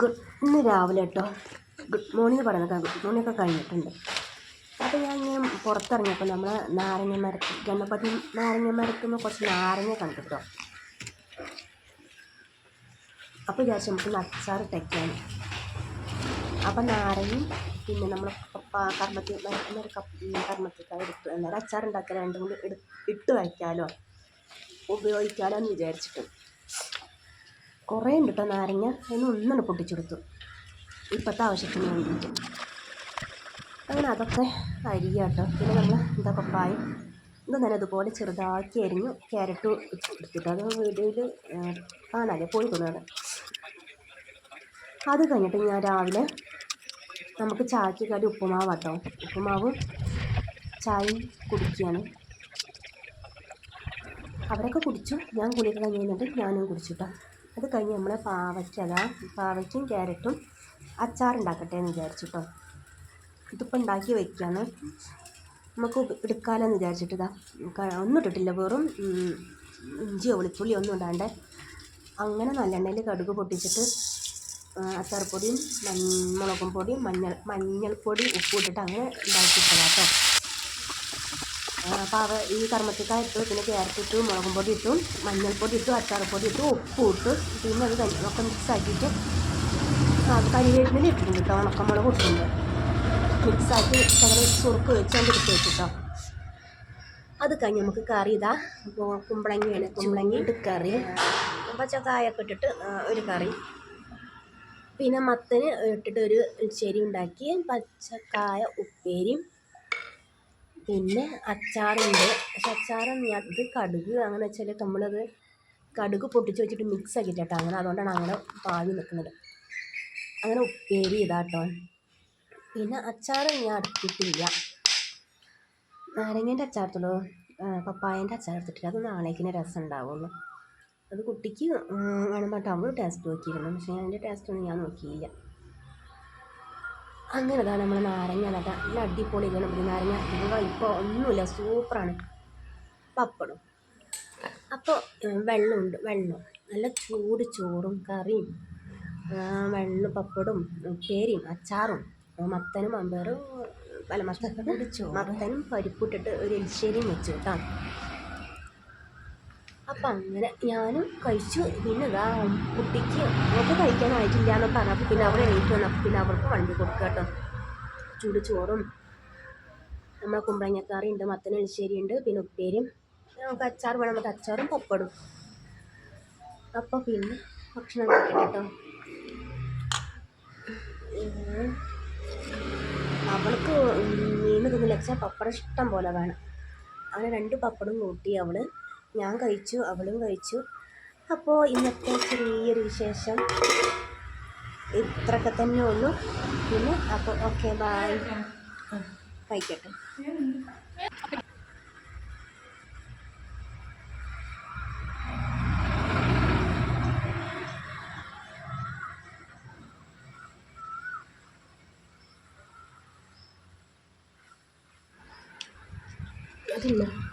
Good ഇന്ന് രാവിലെ കേട്ടോ ഗുഡ് മോർണിംഗ് പറയുന്നത് ഗുഡ് മോർണിംഗ് ഒക്കെ കഴിഞ്ഞിട്ടുണ്ട്. അപ്പോൾ ഞാൻ ഇങ്ങനെ പുറത്തിറങ്ങിയപ്പോൾ നമ്മൾ നാരങ്ങ മരത്തിൽ ഗണപതി നാരങ്ങ മരത്തിൽ കുറച്ച് നാരങ്ങ കണ്ടിട്ടോ. അപ്പോൾ വിചാരിച്ചു നമുക്ക് അച്ചാർ ഇട്ടേക്കാണ് അപ്പം നാരങ്ങയും പിന്നെ നമ്മൾ കർമ്മത്തിൽ മരത്തിന്റെ കർമ്മത്തിക്കാർ എടുത്തു എന്നാലും അച്ചാർ ഉണ്ടാക്കാൻ രണ്ടും കൂടി ഇട്ട് വയ്ക്കാമല്ലോ ഉപയോഗിക്കാമല്ലോ എന്ന് വിചാരിച്ചിട്ട്. കുറേ കേട്ടോ നാരങ്ങ അതിന് ഒന്നാണ് പൊട്ടിച്ചെടുത്തു. ഇപ്പോഴത്തെ ആവശ്യത്തിന് വേണ്ടിയിട്ട്. അങ്ങനെ അതൊക്കെ അരിയുക കേട്ടോ പിന്നെ നമ്മൾ എന്താ പപ്പായ? ഇത് തന്നെ അതുപോലെ ചെറുതാക്കി അരിഞ്ഞു ക്യാരറ്റ് എടുത്തിട്ട് അത് വീഡിയോയിൽ കാണാല്ലേ പോയി തോന്നുന്നത് അത് കഴിഞ്ഞിട്ട് ഞാൻ രാവിലെ നമുക്ക് ചായക്ക് കടി ഉപ്പുമാവ് കേട്ടോ ഉപ്പുമാവ് ചായയും കുടിക്കുകയാണ്. അവരൊക്കെ കുടിച്ചു. ഞാൻ കഴിഞ്ഞ് കഴിഞ്ഞിട്ട് ഞാനും കുടിച്ചു കേട്ടോ അത് കഴിഞ്ഞ് നമ്മൾ പാവയ്ക്കല പാവയ്ക്കും ക്യാരറ്റും അച്ചാറുണ്ടാക്കട്ടെ എന്ന് വിചാരിച്ചിട്ടോ. ഇതിപ്പോൾ ഉണ്ടാക്കി വയ്ക്കുകയാണ് നമുക്ക് എടുക്കാലെന്ന് വിചാരിച്ചിട്ടതാ ഒന്നും ഇട്ടിട്ടില്ല. വെറും ഇഞ്ചിയോ വെളുത്തുള്ളിയോ ഒന്നും ഇടാണ്ട് അങ്ങനെ നല്ലെണ്ണയിൽ കടുക് പൊട്ടിച്ചിട്ട് അച്ചാർപ്പൊടിയും മുളകും പൊടിയും മഞ്ഞൾ മഞ്ഞൾപ്പൊടി ഉപ്പ് ഇട്ടിട്ട് അങ്ങനെ ഉണ്ടാക്കിയിട്ടതാണ് കേട്ടോ അപ്പോൾ അവ ഈ കർമ്മത്തിക്കായ ഇട്ടു പിന്നെ ക്യാരറ്റ് ഇട്ടു മുളകും പൊടി ഇട്ടു മഞ്ഞൾപ്പൊടി ഇട്ടു അച്ചാർപ്പൊടി ഇട്ടു ഉപ്പും ഇട്ടു പിന്നെ അത് കഴിഞ്ഞു ഒക്കെ മിക്സ് ആക്കിയിട്ട് അത് കരിവേപ്പില ഇട്ടിട്ടുണ്ട് കേട്ടോ ഉണക്കമുളക് ഇട്ടിട്ടുണ്ട്. മിക്സാക്കി ശകലം ചുറുക്ക് വെച്ച് അതിന്റെ എടുത്ത് വെച്ചിട്ടോ. അത് കഴിഞ്ഞ് നമുക്ക് കറി ഇതാ കുമ്പളങ്ങിയാണ് കുമ്പളങ്ങി ഇട്ട് കറി. പച്ചക്കായൊക്കെ ഇട്ടിട്ട് ഒരു കറി. പിന്നെ മത്തന് ഇട്ടിട്ട് ഒരു ചെരി ഉണ്ടാക്കി പച്ചക്കായ ഉപ്പേരിയും പിന്നെ അച്ചാറുണ്ട്. പക്ഷെ അച്ചാർ ഇത് കടുക് അങ്ങനെ വെച്ചാൽ നമ്മളത് കടുക് പൊട്ടിച്ച് വെച്ചിട്ട് മിക്സ് ആക്കിയിട്ടാട്ടോ അങ്ങനെ. അതുകൊണ്ടാണ് അങ്ങനെ പാവി നിൽക്കുന്നത്. അങ്ങനെ ഉപ്പേരി ഇതാട്ടോ. പിന്നെ അച്ചാർ ഞാൻ എടുത്തിട്ടില്ല നാരങ്ങേന്റെ അച്ചാർത്തുള്ളൂ പപ്പായന്റെ അച്ചാർ എടുത്തിട്ടില്ല. അത് നാളേക്കിന് രസം ഉണ്ടാവുള്ളൂ. അത് കുട്ടിക്ക് വേണമെന്നിട്ട് അവൾ ടേസ്റ്റ് നോക്കിയിരുന്നു. പക്ഷേ അതിന്റെ ടേസ്റ്റ് ഒന്നും ഞാൻ നോക്കിയില്ല. അങ്ങനെ അതാണ് നമ്മൾ നാരങ്ങ നട്ട നല്ല അടിപൊളി ഒരു നാരങ്ങ ഇപ്പോൾ ഒന്നുമില്ല. സൂപ്പറാണ്. പപ്പടം. അപ്പോൾ വെള്ളമുണ്ട്. വെള്ളം. നല്ല ചൂട് ചോറും കറിയും വെള്ളം പപ്പടും ഉപ്പേരിയും അച്ചാറും മത്തനും അമ്പേറും അല്ല മത്തനും മത്തനും. പരിപ്പിട്ടിട്ട് ഒരു എലിശ്ശേരിയും വെച്ചു കേട്ടോ. അപ്പം അങ്ങനെ ഞാനും കഴിച്ചു. പിന്നെ ഇതാ കുട്ടിക്ക് അവൾക്ക് കഴിക്കാനായിട്ടില്ല എന്ന് പറഞ്ഞു. അപ്പോൾ പിന്നെ അവർ എണീറ്റ് വന്നപ്പോൾ പിന്നെ അവർക്ക് വണ്ടി കൊടുക്കുക കേട്ടോ. ചൂട് ചോറും നമ്മളെ കുമ്പളങ്ങക്കറി ഉണ്ട് മത്തൻ എളിശ്ശേരി ഉണ്ട് പിന്നെ ഉപ്പേരിയും. നമുക്ക് അച്ചാർ വേണം. നമുക്ക് അച്ചാറും പപ്പടും. അപ്പോൾ പിന്നെ ഭക്ഷണം കേട്ടോ. അവൾക്ക് മീൻ തിന്നില്ല. വെച്ചാൽ പപ്പടം ഇഷ്ടം പോലെ വേണം. അങ്ങനെ രണ്ട് പപ്പടും കൂട്ടി അവൾ ഞാൻ കഴിച്ചു അവളും കഴിച്ചു. അപ്പോൾ ഇന്നത്തെ ചെറിയൊരു വിശേഷം. ഇത്രയൊക്കെ തന്നെ ഉള്ളൂ. പിന്നെ അപ്പോൾ ഓക്കെ ബായ് കഴിക്കട്ടെ. അതില്ല.